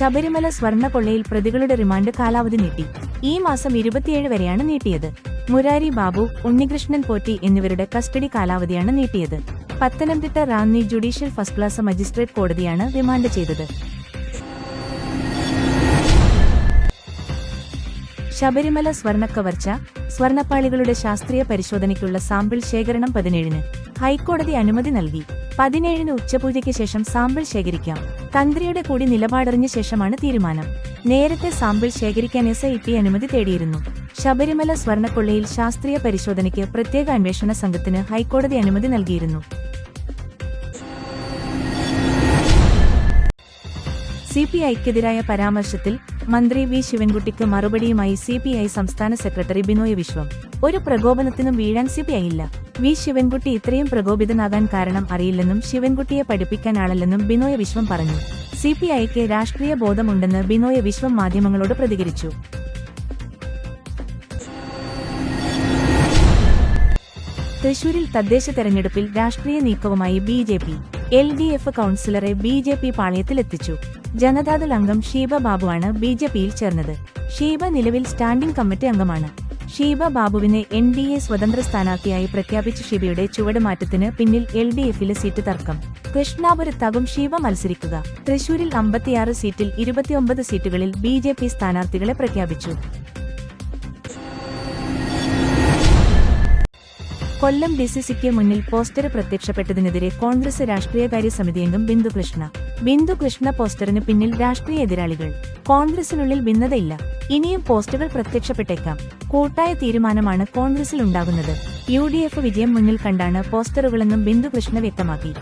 ശബരിമല സ്വർണക്കൊള്ളയിൽ പ്രതികളുടെ റിമാൻഡ് കാലാവധി നീട്ടി. ഈ മാസം ഇരുപത്തിയേഴ് വരെയാണ് നീട്ടിയത്. മുരാരി ബാബു ഉണ്ണികൃഷ്ണൻ പോറ്റി എന്നിവരുടെ കസ്റ്റഡി കാലാവധിയാണ് നീട്ടിയത്. Pathanamthitta Ranni judicial first class magistrate കോടതിയാണ് റിമാൻഡ് ചെയ്തത്. ശബരിമല സ്വർണക്കവർച്ച സ്വർണപ്പാളികളുടെ ശാസ്ത്രീയ പരിശോധനയ്ക്കുള്ള സാമ്പിൾ ശേഖരണം പതിനേഴിന് ഹൈക്കോടതി അനുമതി നൽകി. പതിനേഴിന് ഉച്ചപൂജയ്ക്ക് ശേഷം സാമ്പിൾ ശേഖരിക്കാം. തന്ത്രിയുടെ കൂടി നിലപാടറിഞ്ഞ ശേഷമാണ് തീരുമാനം. നേരത്തെ സാമ്പിൾ ശേഖരിക്കാൻ എസ് ഐ ടി അനുമതി തേടിയിരുന്നു. ശബരിമല സ്വർണക്കൊള്ളയിൽ ശാസ്ത്രീയ പരിശോധനയ്ക്ക് പ്രത്യേക അന്വേഷണ സംഘത്തിന് ഹൈക്കോടതി അനുമതി നൽകിയിരുന്നു. സി പി ഐക്കെതിരായ പരാമർശത്തിൽ മന്ത്രി വി ശിവൻകുട്ടിക്ക് മറുപടിയുമായി സി പി ഐ സംസ്ഥാന സെക്രട്ടറി ബിനോയ് വിശ്വം. ഒരു പ്രകോപനത്തിനും വീഴാൻ സി പി ഐ ഇല്ല. വി ശിവൻകുട്ടി ഇത്രയും പ്രകോപിതനാകാൻ കാരണം അറിയില്ലെന്നും ശിവൻകുട്ടിയെ പഠിപ്പിക്കാൻ ആളല്ലെന്നും ബിനോയ് വിശ്വം പറഞ്ഞു. സി പി ഐക്ക് രാഷ്ട്രീയ ബോധമുണ്ടെന്ന് ബിനോയ് വിശ്വം മാധ്യമങ്ങളോട് പ്രതികരിച്ചു. തൃശൂരിൽ തദ്ദേശ തെരഞ്ഞെടുപ്പിൽ രാഷ്ട്രീയ നീക്കവുമായി ബി എൽ ഡി എഫ് കൌൺസിലറെ ബി ജെ പി പാളയത്തിലെത്തിച്ചു. ജനതാദൾ അംഗം ഷീബ ബാബുവാണ് ബി ജെ പിയിൽ ചേർന്നത്. ഷീബ നിലവിൽ സ്റ്റാൻഡിംഗ് കമ്മിറ്റി അംഗമാണ്. ഷീബ ബാബുവിനെ എൻ ഡി എ സ്വതന്ത്ര സ്ഥാനാർത്ഥിയായി പ്രഖ്യാപിച്ച ഷീബയുടെ ചുവടുമാറ്റത്തിന് പിന്നിൽ എൽ ഡി എഫിലെ സീറ്റ് തർക്കം. കൃഷ്ണാപുരത്താകും ഷീബ മത്സരിക്കുക. തൃശൂരിൽ അമ്പത്തിയാറ് സീറ്റിൽ ഇരുപത്തിയൊമ്പത് സീറ്റുകളിൽ ബി ജെ പി സ്ഥാനാർത്ഥികളെ പ്രഖ്യാപിച്ചു. കൊല്ലം ഡിസിസിക്ക് മുന്നിൽ പോസ്റ്റർ പ്രത്യക്ഷപ്പെട്ടതിനെതിരെ കോൺഗ്രസ് രാഷ്ട്രീയകാര്യ സമിതി അംഗം ബിന്ദു കൃഷ്ണ. ബിന്ദു കൃഷ്ണ പോസ്റ്ററിന് പിന്നിൽ രാഷ്ട്രീയ എതിരാളികൾ. കോൺഗ്രസിനുള്ളിൽ ഭിന്നതയില്ല. ഇനിയും പോസ്റ്ററുകൾ പ്രത്യക്ഷപ്പെട്ടേക്കാം. കൂട്ടായ തീരുമാനമാണ് കോൺഗ്രസിൽ ഉണ്ടാകുന്നത് യു ഡി എഫ് വിജയം മുന്നിൽ കണ്ടാണ് പോസ്റ്ററുകളെന്നും ബിന്ദു കൃഷ്ണ വ്യക്തമാക്കി.